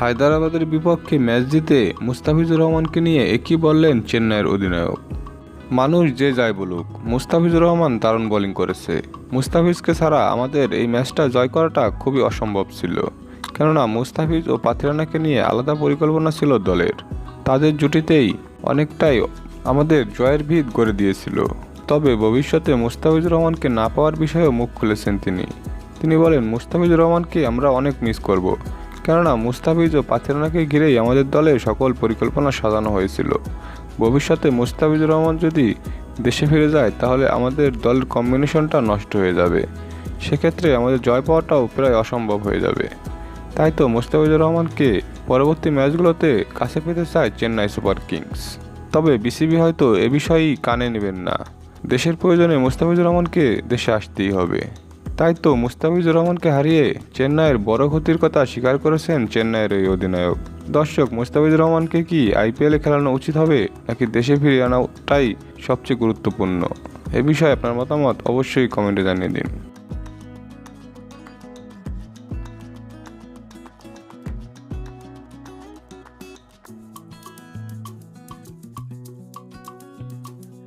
হায়দরাবাদের বিপক্ষে ম্যাচ জিতে মুস্তাফিজুর রহমানকে নিয়ে একই বললেন চেন্নাইয়ের অধিনায়ক। মানুষ যে যাই বলুক, মুস্তাফিজুর রহমান দারুণ বোলিং করেছে। মুস্তাফিজকে ছাড়া আমাদের এই ম্যাচটা জয় করাটা খুবই অসম্ভব ছিল। কেননা মুস্তাফিজ ও পাথিরানাকে নিয়ে আলাদা পরিকল্পনা ছিল দলের। তাদের জুটিতেই অনেকটাই আমাদের জয়ের ভিত গড়ে দিয়েছিল। তবে ভবিষ্যতে মুস্তাফিজুর রহমানকে না পাওয়ার বিষয়েও মুখ খুলেছেন তিনি। তিনি বলেন, মুস্তাফিজুর রহমানকে আমরা অনেক মিস করব। কেননা মুস্তাফিজ ও পাথিরানাকে ঘিরেই আমাদের দলের সকল পরিকল্পনা সাজানো হয়েছিল। ভবিষ্যতে মুস্তাফিজুর রহমান যদি দেশে ফিরে যায়, তাহলে আমাদের দলের কম্বিনেশনটা নষ্ট হয়ে যাবে। সেক্ষেত্রে আমাদের জয় পাওয়াটাও প্রায় অসম্ভব হয়ে যাবে। তাই তো মুস্তাফিজুর রহমানকে পরবর্তী ম্যাচগুলোতে কাছে পেতে চায় চেন্নাই সুপার কিংস। তবে বিসিবি হয়তো এ বিষয়েই কানে নেবেন না। দেশের প্রয়োজনে মুস্তাফিজুর রহমানকে দেশে আসতেই হবে। তাই তো মুস্তাফিজুর রহমানকে হারিয়ে চেন্নাইয়ের বড় ক্ষতির কথা স্বীকার করেছেন চেন্নাইয়ের এই অধিনায়ক। দর্শক, মুস্তাফিজুর রহমানকে কি আইপিএলে খেলানো উচিত হবে, নাকি দেশে ফিরিয়ে আনাটাই সবচেয়ে গুরুত্বপূর্ণ? এ বিষয়ে আপনার মতামত অবশ্যই কমেন্টে জানিয়ে দিন।